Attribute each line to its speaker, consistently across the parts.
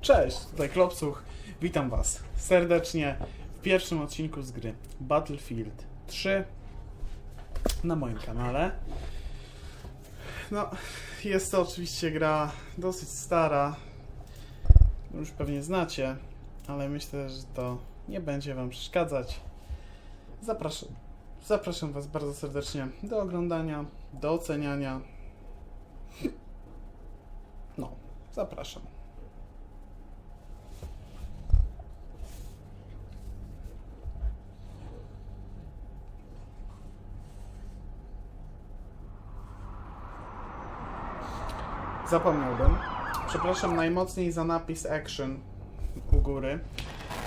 Speaker 1: Cześć, tutaj Klopsuch. Witam Was serdecznie w pierwszym odcinku z gry Battlefield 3 na moim kanale. No, jest to oczywiście gra dosyć stara. Już pewnie znacie, ale myślę, że to nie będzie Wam przeszkadzać. Zapraszam, zapraszam Was bardzo serdecznie do oglądania, do oceniania. No, zapraszam. Zapomniałbym. Przepraszam najmocniej za napis Action u góry.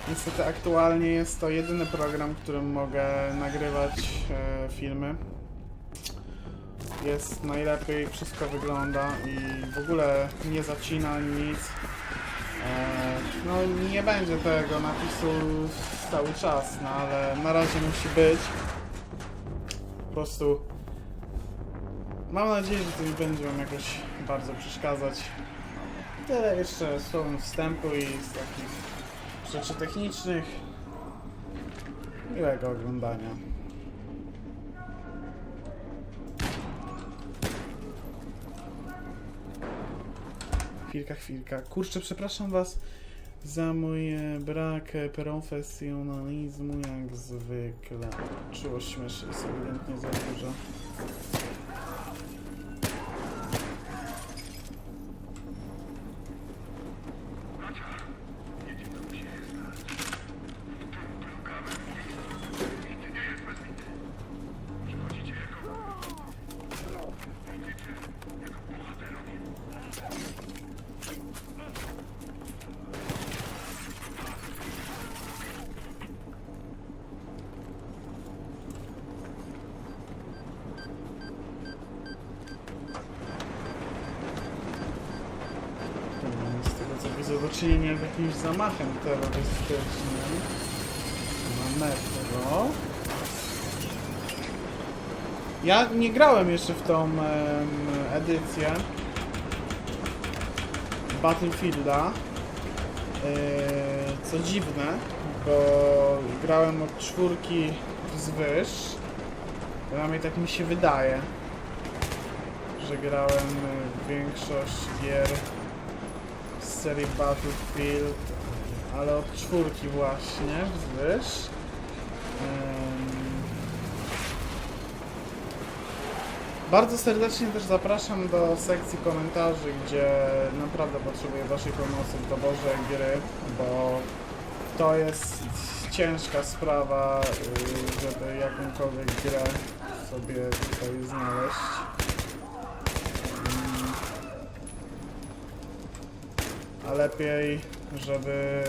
Speaker 1: Niestety aktualnie jest to jedyny program, którym mogę nagrywać e, filmy. Jest najlepiej, wszystko wygląda i w ogóle nie zacina nic. E, no nie będzie tego napisu cały czas, no ale na razie musi być. Po prostu Mam nadzieję, że to nie będzie Wam jakoś bardzo przeszkadzać. Tyle jeszcze słowem wstępu i z takich rzeczy technicznych. Miłego oglądania. Chwilka, chwilka. Kurczę, przepraszam Was za mój brak profesjonalizmu, jak zwykle. Czułość myszy jest ewidentnie za duża. Tego co widzę do czynienia z jakimś zamachem terrorystycznym na metro. Ja nie grałem jeszcze w tą em, edycję Battlefielda. Yy, co dziwne, bo grałem od czwórki wzwyż. Przynajmniej tak mi się wydaje, że grałem y, większość gier z serii Battlefield, ale od czwórki właśnie wzwyż. Bardzo serdecznie też zapraszam do sekcji komentarzy, gdzie naprawdę potrzebuję Waszej pomocy w doborze gry, bo to jest ciężka sprawa, y, żeby jakąkolwiek grę sobie tutaj znaleźć. Mm. A lepiej, żeby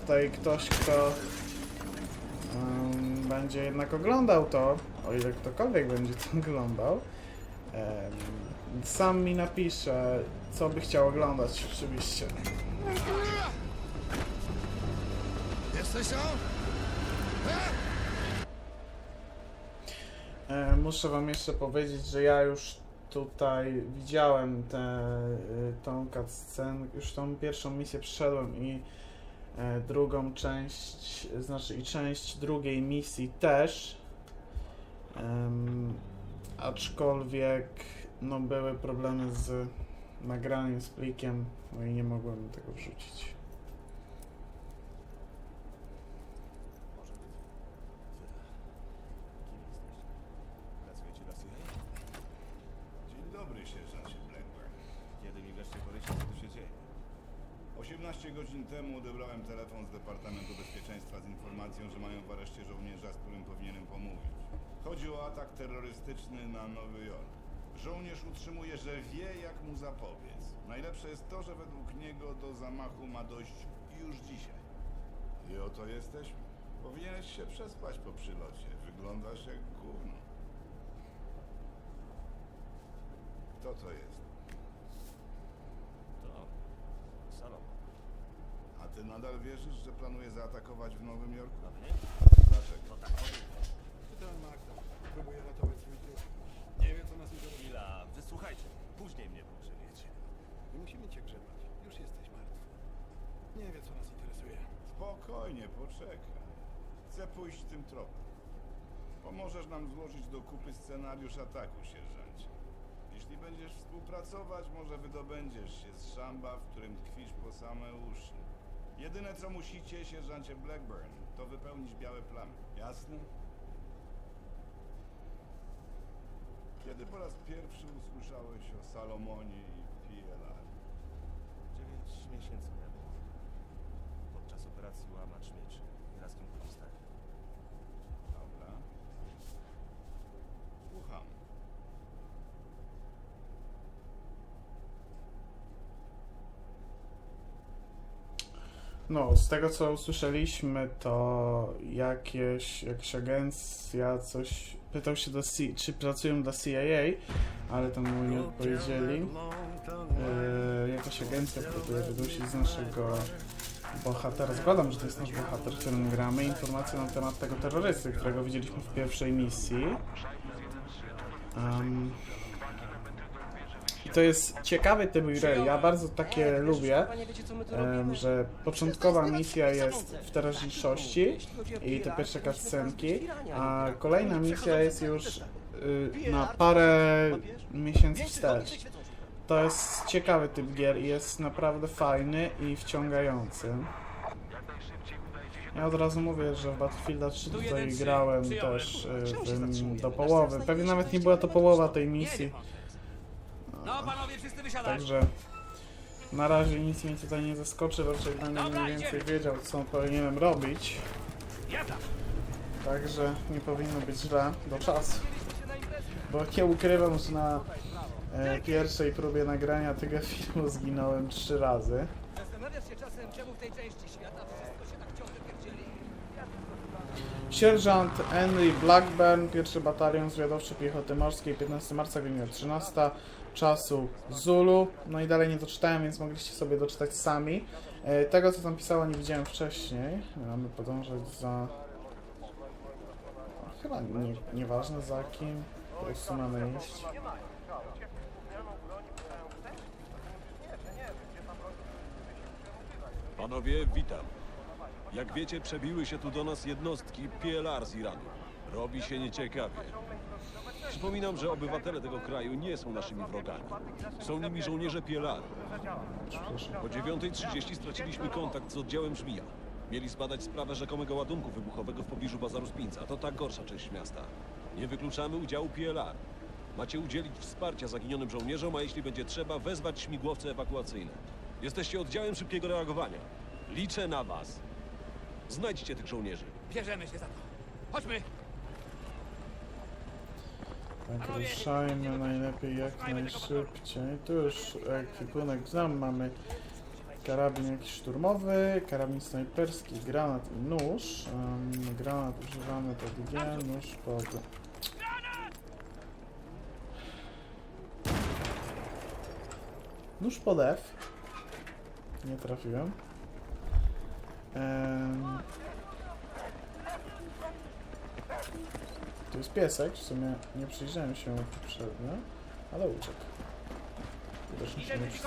Speaker 1: tutaj ktoś, kto em, będzie jednak oglądał to, o ile ktokolwiek będzie to oglądał, em, sam mi napisze, co by chciał oglądać oczywiście.
Speaker 2: Jesteś?
Speaker 1: E, Muszę wam jeszcze powiedzieć, że ja już tutaj widziałem tę y, tą cutscenę, już tą pierwszą misję przeszedłem i e, drugą część, znaczy i część drugiej misji też. Em, aczkolwiek no były problemy z nagraniem, z plikiem, no i nie mogłem tego wrzucić.
Speaker 2: Pracujecie dla CIA?
Speaker 3: Dzień dobry, sierżancie Blackburn.
Speaker 2: Kiedy mi wreszcie powiecie, co tu się dzieje?
Speaker 3: 18 godzin temu odebrałem telefon z Departamentu Bezpieczeństwa z informacją, że mają w areszcie żołnierza, z którym powinienem pomówić. Chodzi o atak terrorystyczny na Nowy Jork. Żołnierz utrzymuje, że wie, jak mu zapobiec. Najlepsze jest to, że według niego do zamachu ma dojść już dzisiaj. I oto jesteśmy. Powinieneś się przespać po przylocie. Wyglądasz jak gówno. Kto to jest?
Speaker 2: To... Salomon.
Speaker 3: A ty nadal wierzysz, że planuje zaatakować w Nowym Jorku? Dlaczego?
Speaker 2: To tak.
Speaker 4: Pytałem Magda. Próbuję ratować swój duch. Nie wiem, co nas już robi.
Speaker 2: Chwila, wysłuchajcie. Później mnie pogrzebujecie.
Speaker 4: Nie musimy cię grzebać. Już jesteś martwy.
Speaker 3: Spokojnie, poczekaj. Chcę pójść tym tropem. Pomożesz nam złożyć do kupy scenariusz ataku, sierżancie. Jeśli będziesz współpracować, może wydobędziesz się z szamba, w którym tkwisz po same uszy. Jedyne co musicie, sierżancie Blackburn, to wypełnić białe plamy. Jasne? Kiedy po raz pierwszy usłyszałeś o Salomonie i PLR?
Speaker 2: Dziewięć miesięcy temu. Podczas operacji Łamacz Mieczy. Nieraz kim korzystałem.
Speaker 3: Dobra. Słucham.
Speaker 1: No, z tego co usłyszeliśmy, to jakieś, jakaś agencja coś pytał się do C, czy pracują dla CIA, ale tam mu nie odpowiedzieli. E, jakaś agencja próbuje wydusić z naszego bohatera. Zakładam, że to jest nasz bohater, którym gramy. Informacje na temat tego terrorysty, którego widzieliśmy w pierwszej misji. I to jest ciekawy typ gry. Ja bardzo takie lubię. em, że początkowa misja jest w teraźniejszości i te pierwsze cutscenki, a kolejna misja jest już y, na parę miesięcy wstecz. To jest ciekawy typ gier i jest naprawdę fajny i wciągający. Ja od razu mówię, że w Battlefielda 3 tutaj grałem też y, tym do połowy. Pewnie nawet nie była to połowa tej misji.
Speaker 5: No panowie, wszyscy wysiadać!
Speaker 1: Także na razie nic mnie tutaj nie zaskoczy, raczej będę mniej więcej wiedział, co powinienem robić.
Speaker 5: Jazda!
Speaker 1: Także nie powinno być źle do czasu. Bo nie ukrywam, że na e, pierwszej próbie nagrania tego filmu zginąłem trzy razy.
Speaker 5: Zastanawiasz się czasem, czemu w tej części świata wszystko się tak ciągle pierdzieli?
Speaker 1: Sierżant Henry Blackburn, pierwszy batalion zwiadowczy piechoty morskiej, 15 marca, godzina 13, czasu Zulu. No i dalej nie doczytałem, więc mogliście sobie doczytać sami. E, tego, co tam pisało, nie widziałem wcześniej. Mamy podążać za... Chyba nie, nieważne za kim, po prostu mamy iść.
Speaker 6: Panowie, witam. Jak wiecie, przebiły się tu do nas jednostki PLR z Iranu. Robi się nieciekawie. Przypominam, że obywatele tego kraju nie są naszymi wrogami. Są nimi żołnierze PLR. O 9.30 straciliśmy kontakt z oddziałem Żmija. Mieli zbadać sprawę rzekomego ładunku wybuchowego w pobliżu bazaru Spinca. To ta gorsza część miasta. Nie wykluczamy udziału PLR. Macie udzielić wsparcia zaginionym żołnierzom, a jeśli będzie trzeba, wezwać śmigłowce ewakuacyjne. Jesteście oddziałem szybkiego reagowania. Liczę na was. Znajdźcie tych żołnierzy.
Speaker 5: Bierzemy się za to. Chodźmy!
Speaker 1: Tak, ruszajmy najlepiej jak najszybciej. Tu już ekwipunek znam, mamy karabin jakiś szturmowy, karabin snajperski, granat i nóż. Em, granat używamy pod G, nóż pod... Nóż pod F. Nie trafiłem. Tu jest piesek, w sumie nie przyjrzałem się poprzednio, ale uciekł. Widocznie się nie. Dobra.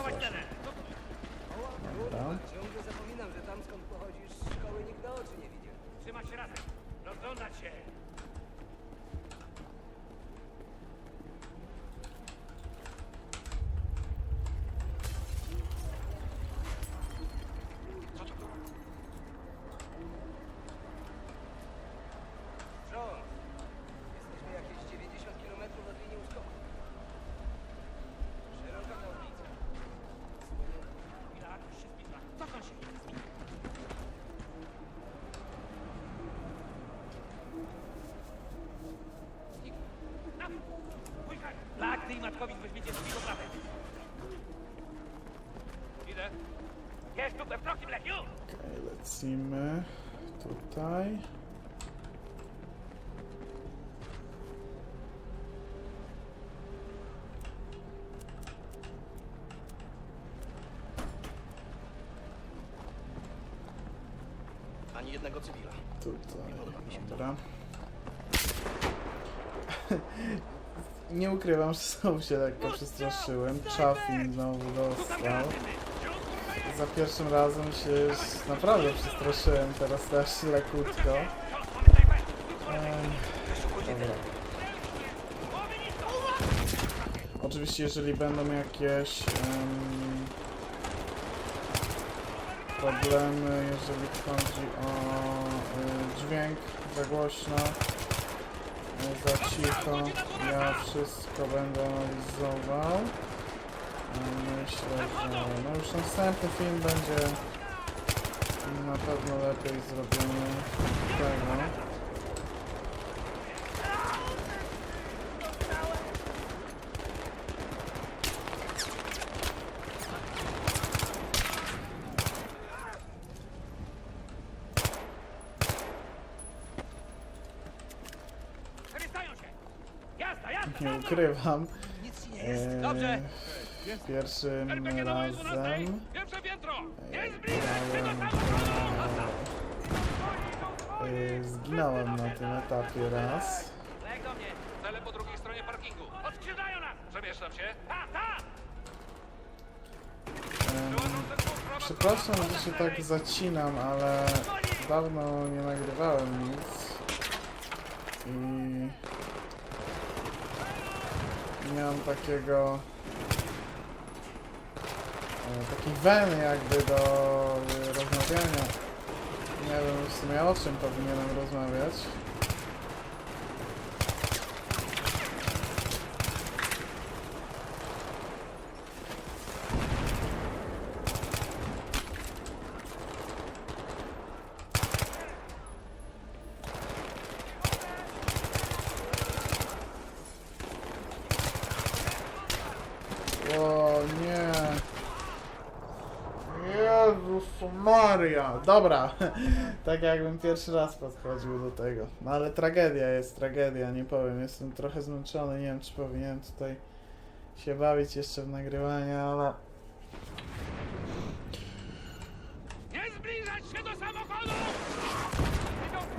Speaker 5: Ciągle zapominam, że tam skąd pochodzisz, szkoły nikt na oczy nie widział. Trzymać się razem! Rozglądać się! John, jesteśmy jakieś 90 km od linii uskoku. Szeroka ta ulica. Chwila, już się zbliża. Cofnąć się! Black, ty i Matkowicz weźmiecie drzwi do prawej. Idę. Jest tu we wprost!
Speaker 1: Okej, lecimy tutaj.
Speaker 7: Ani jednego cywila.
Speaker 1: Tutaj, dobra. Nie ukrywam, że znowu się lekko przestraszyłem. Chaffin znowu dostał. za pierwszym razem się naprawdę przestraszyłem, teraz też lekutko. Dobra. Oczywiście, jeżeli będą jakieś em, problemy, jeżeli chodzi o y, dźwięk za głośno, y, za cicho, ja wszystko będę analizował. Myślę, że no już następny film będzie na pewno lepiej zrobiony tego.
Speaker 5: Przestają się! Jazda, jazda!
Speaker 1: Nie ukrywam.
Speaker 5: Nic nie
Speaker 1: e,
Speaker 5: Dobrze.
Speaker 1: Pierwszym
Speaker 5: RPG do mojej 12!
Speaker 1: razem
Speaker 5: Pierwsze piętro! Nie
Speaker 1: e,
Speaker 5: zbliżać się do
Speaker 1: grałem
Speaker 5: samochodu!
Speaker 1: to, e, zginąłem na tym etapie raz.
Speaker 5: Do mnie! Cele po drugiej stronie parkingu! Nas! Przemieszczam się! Ta, ta!
Speaker 1: Em, Przepraszam, że się tak zacinam, ale dawno nie nagrywałem nic i mam takiego e, takiej weny jakby do rozmawiania. Nie wiem w sumie o czym powinienem rozmawiać. O nie. Maria. Dobra. tak jakbym pierwszy raz podchodził do tego. No ale tragedia jest, tragedia, nie powiem. Jestem trochę zmęczony, nie wiem czy powinienem tutaj się bawić jeszcze w nagrywanie, ale...
Speaker 5: Nie zbliżać się do samochodu!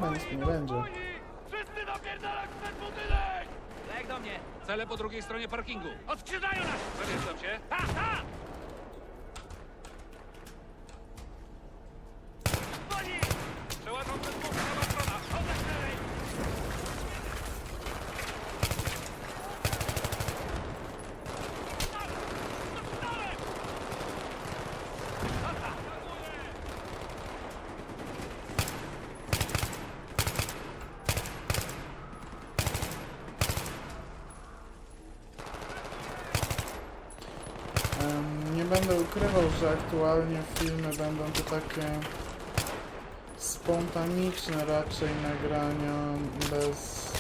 Speaker 1: No nic mi nie będzie.
Speaker 5: Wszyscy napierdalać przed budynek! Lek do mnie! Cele po drugiej stronie parkingu! Odkrzydają nas! Przemieszczam się! Ta, ta! Woli! Przełażą przez most, prawa strona! Oddech lewej!
Speaker 1: Em, Nie będę ukrywał, że aktualnie filmy będą to takie spontaniczne raczej nagrania bez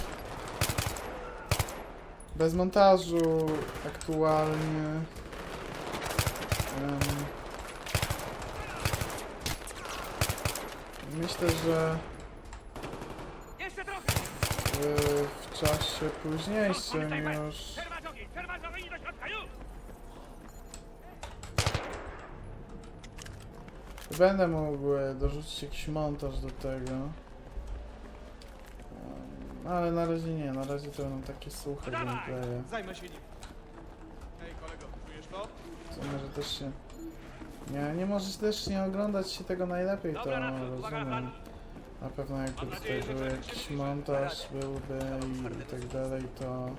Speaker 1: bez montażu aktualnie. Em, Myślę, że w, w czasie późniejszym już Będę mógł e, dorzucić jakiś montaż do tego. Ale na razie nie, na razie to będą takie suche gameplaye.
Speaker 4: Zajmę się nim. Hej kolego, czujesz to?
Speaker 1: Co może też się... Nie, nie możesz też nie oglądać się tego najlepiej, to rozumiem. Na pewno jakby tutaj był jakiś montaż, byłby i, i tak dalej, to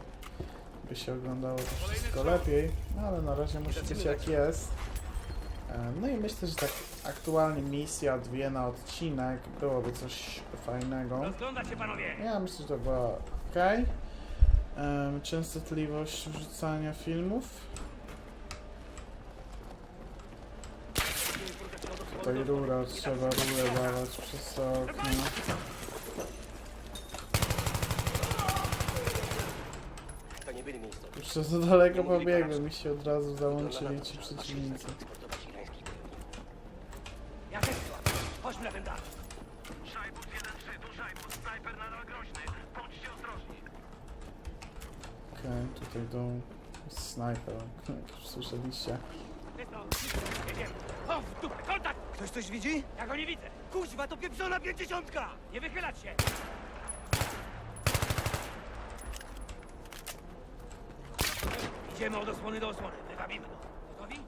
Speaker 1: by się oglądało to wszystko lepiej, no ale na razie musi być jak jest. E, No i myślę, że tak aktualnie misja, dwie na odcinek, byłoby coś fajnego.
Speaker 5: Się panowie!
Speaker 1: Ja myślę, że to była ok. Częstotliwość wrzucania filmów. Tutaj rura, trzeba rurę dawać przez okno.
Speaker 7: To nie byli miejscowi.
Speaker 1: Już za daleko pobiegłem i się od razu załączyli ci przeciwnicy. słyszeliście.
Speaker 5: O, w dupę, kontakt!
Speaker 4: Ktoś coś widzi?
Speaker 5: Ja go nie widzę!
Speaker 4: Kuźwa, to pieprzona pięćdziesiątka!
Speaker 5: Nie wychylać się! Idziemy od osłony do osłony, wywabimy go. Gotowi?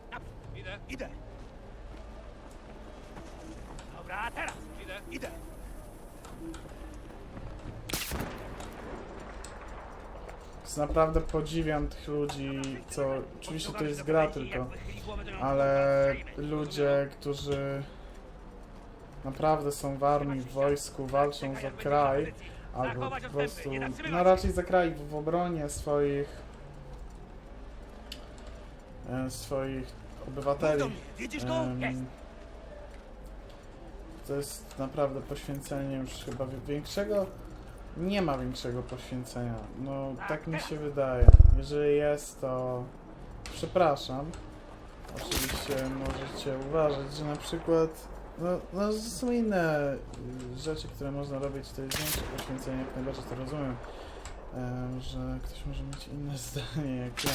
Speaker 5: Idę. Idę. Dobra, teraz.
Speaker 4: Idę.
Speaker 7: Idę.
Speaker 1: Więc naprawdę podziwiam tych ludzi, co oczywiście to jest gra tylko, ale ludzie, którzy naprawdę są w armii, w wojsku, walczą za kraj, albo po prostu, no raczej za kraj w, obronie swoich e, swoich obywateli. Em, to jest naprawdę poświęcenie już chyba wi- większego. Nie ma większego poświęcenia. No, tak mi się wydaje. Jeżeli jest, to przepraszam. Oczywiście możecie uważać, że na przykład no, no są inne rzeczy, które można robić, to jest większe poświęcenie, jak najbardziej to rozumiem. Em, że ktoś może mieć inne zdanie jak ja.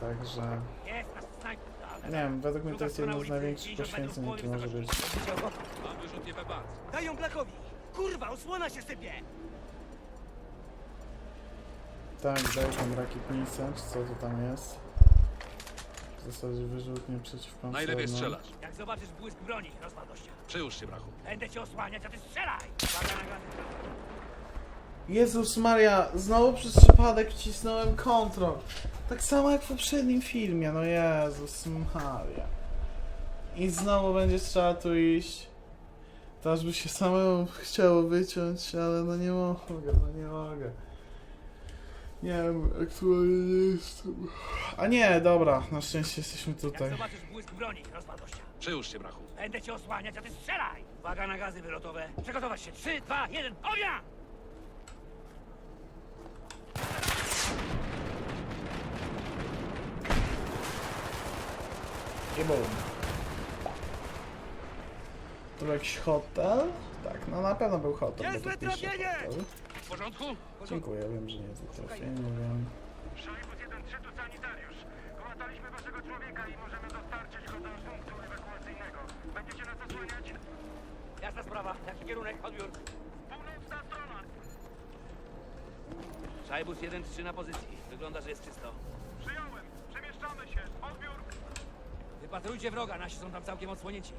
Speaker 1: Także nie wiem, według mnie to jest jedno z największych poświęceń, jakie może być.
Speaker 5: Mam wyrzutnie we bat.
Speaker 7: Daj ją Blackowi! Kurwa, osłona się sypie!
Speaker 1: Tak, daję tam rakietnicę, czy co to tam jest. W zasadzie wyrzutnie przeciwpancerną.
Speaker 5: Najlepiej strzelasz.
Speaker 7: Jak zobaczysz błysk broni, rozwal gościa.
Speaker 5: Przyłóż się, brachu.
Speaker 7: Będę cię osłaniać, a ty strzelaj! Uwaga na gaz.
Speaker 1: Jezus Maria, znowu przez przypadek wcisnąłem kontrol. Tak samo jak w poprzednim filmie, no Jezus Maria. I znowu będzie trzeba tu iść. To aż by się samemu chciało wyciąć, ale no nie mogę, no nie mogę. Nie wiem, aktualnie nie jestem. A nie, dobra, na szczęście jesteśmy
Speaker 7: Jak
Speaker 1: tutaj.
Speaker 7: zobaczysz błysk broni, rozwal gościa.
Speaker 5: Przyłóż się, brachu.
Speaker 7: Będę cię osłaniać, a ty strzelaj! Uwaga na gazy wylotowe. Przygotować się. 3, 2, 1, ognia!
Speaker 1: I boom. To był jakiś hotel? Tak, no na pewno był hotel. bo
Speaker 7: Niezłe
Speaker 1: tu pisze
Speaker 7: trafienie!
Speaker 1: hotel.
Speaker 5: W porządku?
Speaker 1: Dziękuję, wiem, że nie jest trafienie, wiem.
Speaker 8: Szajbus 1-3 tu sanitariusz. Połataliśmy waszego człowieka i możemy dostarczyć go do punktu ewakuacyjnego. Będziecie nas osłaniać?
Speaker 7: Jasna sprawa. Jaki kierunek? Odbiór.
Speaker 8: Północna strona.
Speaker 7: Szajbus 1-3 na pozycji. Wygląda, że jest czysto.
Speaker 8: Przyjąłem. Przemieszczamy się. Odbiór.
Speaker 7: Wypatrujcie wroga, nasi są tam całkiem odsłonięci.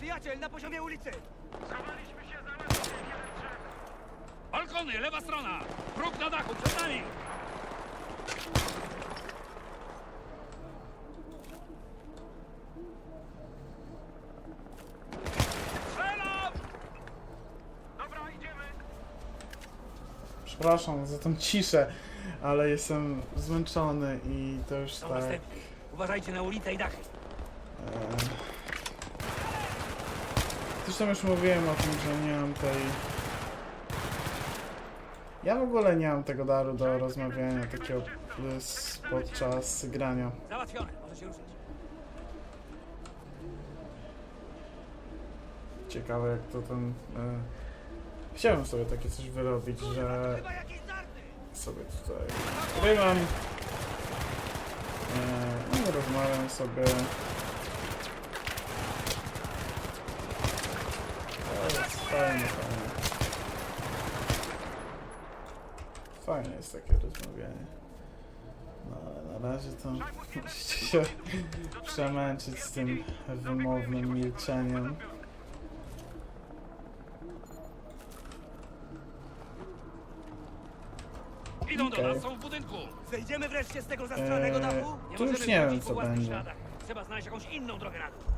Speaker 7: Nieprzyjaciel na poziomie ulicy!
Speaker 8: Schowaliśmy się za 1-3.
Speaker 5: Balkony, lewa strona! Próg na dachu, przed nami! Strzelam!
Speaker 8: Dobra, idziemy.
Speaker 1: Przepraszam za tą ciszę, ale jestem zmęczony i to już
Speaker 7: Są
Speaker 1: tak.
Speaker 7: następni. Uważajcie na ulicę i dachy.
Speaker 1: E... Zresztą już mówiłem o tym, że nie mam tej. Ja w ogóle nie mam tego daru do rozmawiania takiego plus podczas grania.
Speaker 7: Załatwione. Może się ruszyć.
Speaker 1: Ciekawe jak to ten. E... Chciałem sobie takie coś wyrobić, że sobie tutaj grywam. E... I rozmawiam sobie. To jest fajne, fajne. Fajne jest takie rozmawianie. No ale na razie to musicie się przemęczyć z tym wymownym milczeniem.
Speaker 5: Idą do
Speaker 1: Okej.
Speaker 5: nas, są w budynku!
Speaker 7: Zejdziemy wreszcie z tego zastranego
Speaker 1: Eee,
Speaker 7: dachu?
Speaker 1: tu już
Speaker 7: możemy
Speaker 1: nie wiem,
Speaker 7: po
Speaker 1: co będzie.
Speaker 7: śladach. Trzeba znaleźć jakąś inną drogę na dół.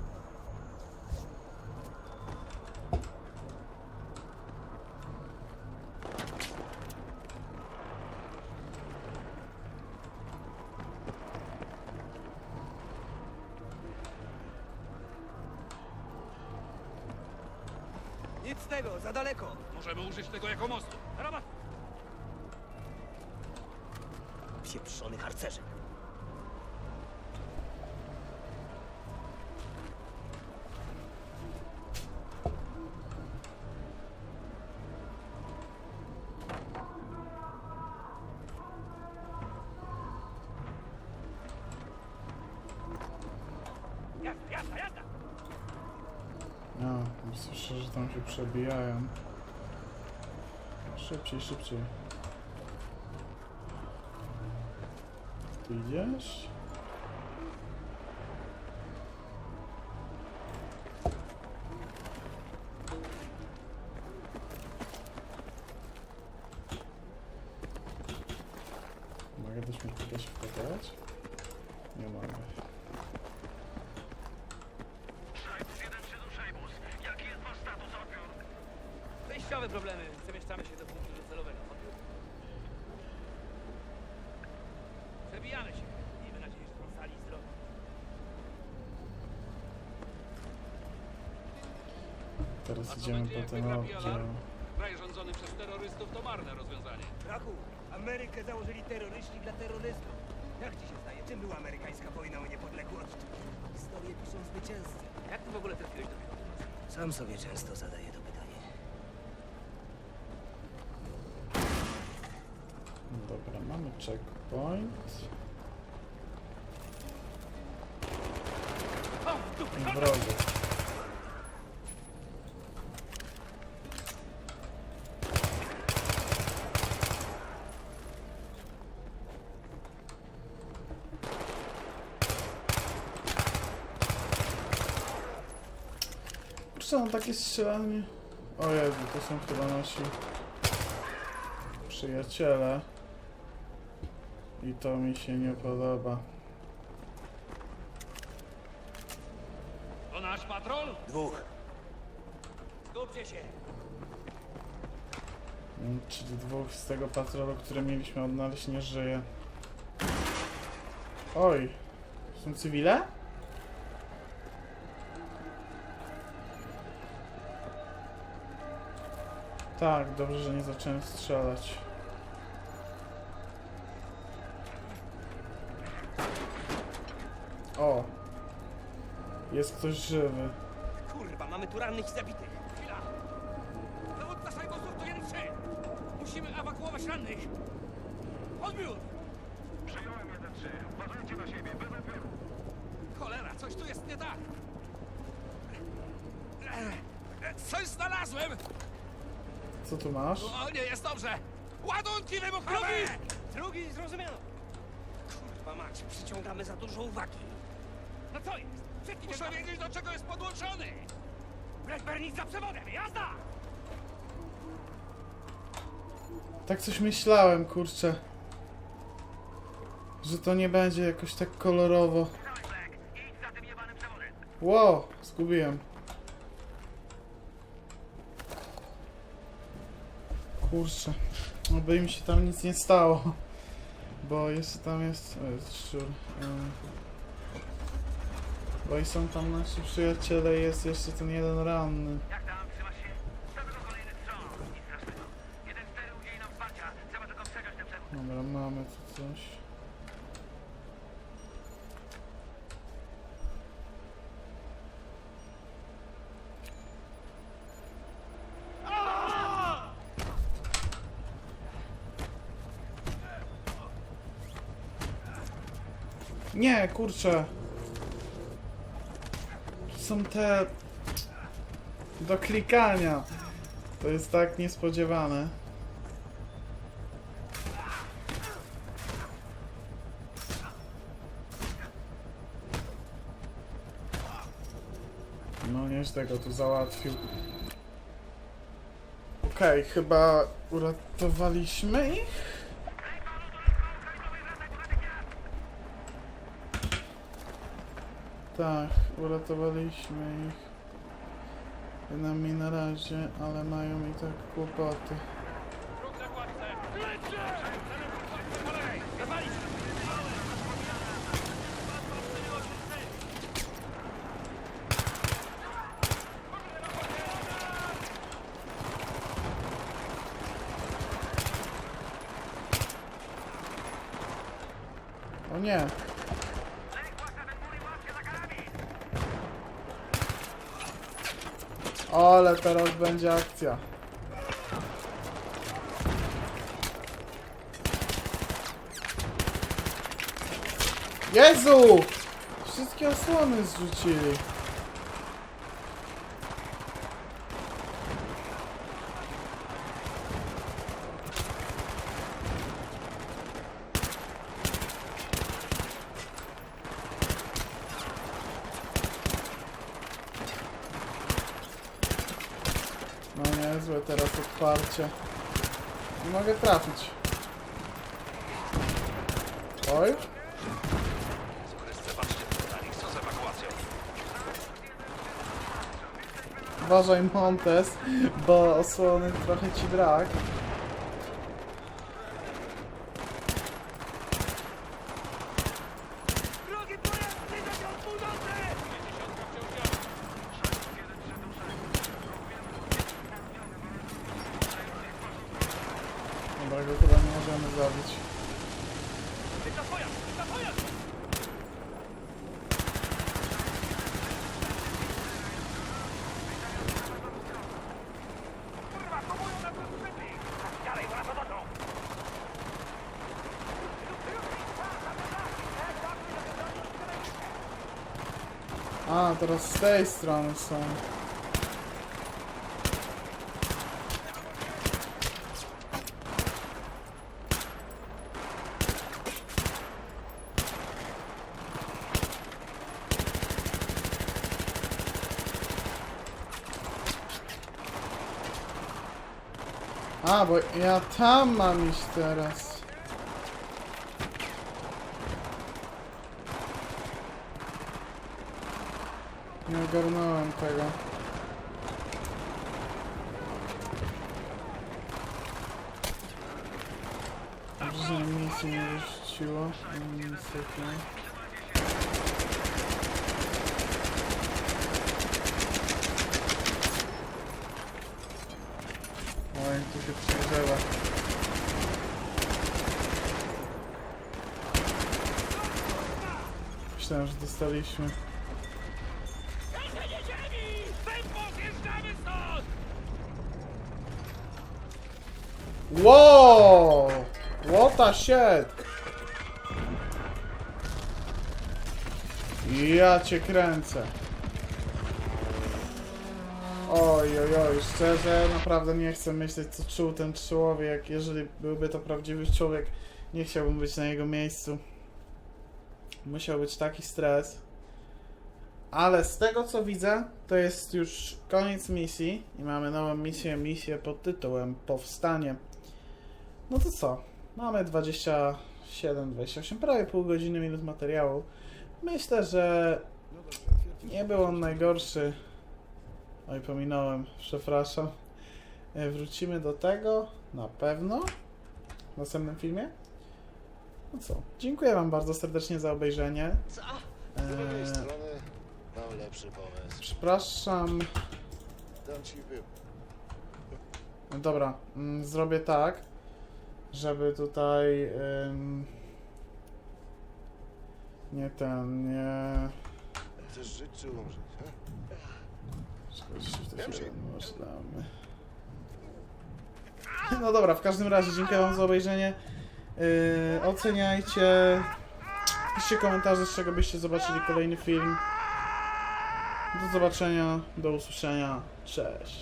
Speaker 1: Słyszę, że tam się przebijają. Szybciej, szybciej. Ty idziesz? Teraz idziemy
Speaker 5: będzie,
Speaker 1: po ten oddział.
Speaker 5: Kraj rządzony przez terrorystów to marne rozwiązanie.
Speaker 9: Raku, Amerykę założyli terroryści dla terrorystów. Jak ci się zdaje, czym była amerykańska wojna o niepodległość? Historię piszą zwycięzcy.
Speaker 7: Jak ty w ogóle trafiłeś do pilotu?
Speaker 9: Sam sobie często zadaję to pytanie.
Speaker 1: Dobra, mamy checkpoint.
Speaker 7: O, w dupę!
Speaker 1: Wrogu. Kurczę, no takie strzelanie. O Jezu, to są chyba nasi przyjaciele. I to mi się nie podoba.
Speaker 5: To nasz patrol?
Speaker 9: Dwóch. Skupcie się.
Speaker 1: Mm, Czyli dwóch z tego patrolu, który mieliśmy odnaleźć, nie żyje. Oj, są cywile? Tak, dobrze, że nie zacząłem strzelać. O! Jest ktoś żywy.
Speaker 9: Kurwa, mamy tu rannych i zabitych.
Speaker 7: Chwila! Dowódca Szajbusów to 1-3! Musimy ewakuować rannych! Odbiór!
Speaker 8: Przyjąłem 1-3. Uważajcie na siebie, bez odbioru.
Speaker 5: Cholera, coś tu jest nie tak. Coś znalazłem!
Speaker 1: Co tu masz?
Speaker 5: O, nie jest dobrze! Ładunki wybuchowe!
Speaker 9: Drugi zrozumiano. Kurwa mać, przyciągamy za dużo uwagi.
Speaker 7: No co jest? Wszystkich
Speaker 5: Muszę wiedzieć, do czego jest podłączony!
Speaker 7: Blackburn za przewodem! Jazda!
Speaker 1: Tak coś myślałem, kurczę. Że to nie będzie jakoś tak kolorowo. Wow, zgubiłem. Kurczę. Oby im się tam nic nie stało. Bo jeszcze tam jest... O, jest szczur. Ym. Bo i są tam nasi przyjaciele jest jeszcze ten jeden ranny.
Speaker 8: Jak tam? Trzymasz się? Stawy go kolejny strzał. Nic strasznego. 1-4 udzieli nam wsparcia. Trzeba tylko przegać ten przewód.
Speaker 1: Dobra, mamy tu coś. Nie, kurczę. Są te... Do klikania. To jest tak niespodziewane. No nieźle go tu załatwił. Okej, chyba uratowaliśmy ich? Tak, uratowaliśmy ich. Nami na razie, ale mają i tak kłopoty. O nie! Ale teraz będzie akcja. Jezu! Wszystkie osłony zrzucili. No niezłe teraz odparcie. Nie mogę trafić. Oj. Uważaj Montes, bo osłony trochę ci brak. A, teraz z tej strony są. A, bo ja tam mam iść teraz. Ogarnąłem tego. Dobrze, że misji nie wyrzuciło. Niestety. Oj, tu się przegrzewa. Myślałem, że dostaliśmy. The shit! Ja cię kręcę. Oj, oj, oj, szczerze, naprawdę nie chcę myśleć, co czuł ten człowiek. Jeżeli byłby to prawdziwy człowiek, nie chciałbym być na jego miejscu. Musiał być taki stres. Ale z tego co widzę, to jest już koniec misji i mamy nową misję, misję pod tytułem Powstanie. No to co? Mamy 27, 28, prawie pół godziny minut materiału. Myślę, że
Speaker 4: No
Speaker 1: nie był on najgorszy. Oj, pominąłem, przepraszam. E, Wrócimy do tego na pewno w następnym filmie. No co? Dziękuję Wam bardzo serdecznie za obejrzenie.
Speaker 10: Z drugiej
Speaker 1: E,
Speaker 10: strony mam lepszy pomysł.
Speaker 1: przepraszam.
Speaker 10: Dam ci wybór.
Speaker 1: Dobra, mm, zrobię tak, żeby tutaj. ym, nie ten, nie.
Speaker 10: Chcesz żyć czy umrzeć? He?
Speaker 1: To
Speaker 10: się
Speaker 1: możemy. No dobra, w każdym razie dziękuję Wam za obejrzenie. Yy, oceniajcie. Piszcie komentarze, z czego byście zobaczyli kolejny film. Do zobaczenia, do usłyszenia. Cześć.